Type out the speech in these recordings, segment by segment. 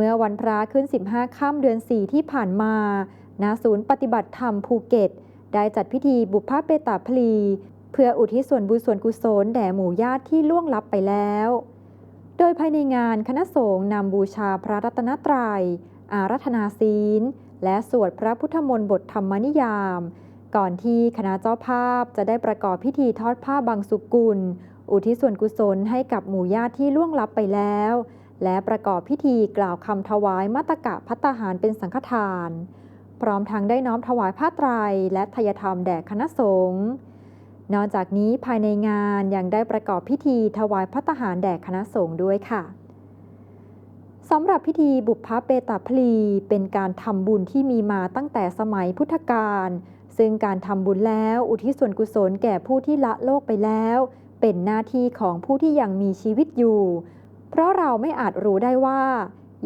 เมื่อวันพระขึ้น 15 ค่ำเดือน 4 ที่ผ่านมา ณ ศูนย์ปฏิบัติธรรมภูเก็ต ได้จัดพิธีบุพเพเปตาพลี เพื่ออุทิศส่วนบุญส่วนกุศลแด่หมู่ญาติที่ล่วงลับไปแล้ว โดยภายในงานคณะสงฆ์นำบูชาพระรัตนตรยัย อารัธนาศีล และสวดพระพุทธมนต์บทธรรมนิยาม ก่อนที่คณะเจ้าภาพจะได้ประกอบพิธีทอดผ้าบางสุกุล อุทิศส่วนกุศลให้กับหมู่ญาติที่ล่วงลับไปแล้ว และประกอบพิธีกล่าวคำถวายมัตตกะพัตตาหารเป็นสังฆทาน พร้อมทั้งได้น้อมถวายผ้าไตรและทยธรรมแด่คณะสงฆ์นอกจากนี้ภายในงานยังได้ประกอบพิธีถวายพัตตาหารแด่คณะสงฆ์ด้วยค่ะสำหรับพิธีบุพเพเปตาพลีเป็นการทำบุญที่มีมาตั้งแต่สมัยพุทธกาลซึ่งการทำบุญแล้วอุทิศส่วนกุศลแก่ผู้ที่ละโลกไปแล้ว เป็นหน้าที่ของผู้ที่ยังมีชีวิตอยู่ เพราะเราไม่อาจรู้ได้ว่า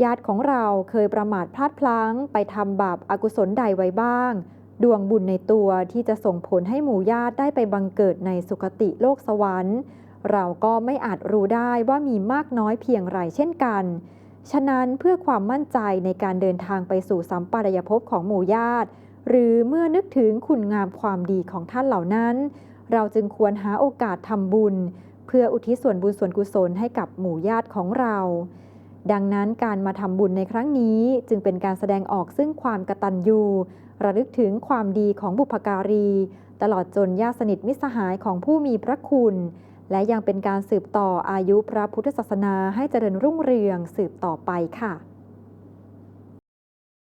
ญาติของเราเคยประมาทพลาดพลั้ง ไปทำบาปอากุศลใดไว้บ้าง ดวงบุญในตัวที่จะส่งผลให้หมู่ญาติได้ไปบังเกิดในสุคติโลกสวรรค์ เราก็ไม่อาจรู้ได้ว่ามีมากน้อยเพียงไรเช่นกัน ฉะนั้นเพื่อความมั่นใจในการเดินทางไปสู่สัมปรายภพของหมู่ญาติ หรือเมื่อนึกถึงคุณงามความดีของท่านเหล่านั้น เราจึงควรหาโอกาสทำบุญ พื่ออุทิศส่วนบุญส่วนกุศลให้กับหมู่ญาติของเรา ดังนั้นการมาทำบุญในครั้งนี้จึงเป็นการแสดงออกซึ่งความกตัญญูระลึกถึงความดีของบุพการี ตลอดจนญาติสนิทมิตรสหายของผู้มีพระคุณ และยังเป็นการสืบต่ออายุพระพุทธศาสนาให้เจริญรุ่งเรืองสืบต่อไปค่ะ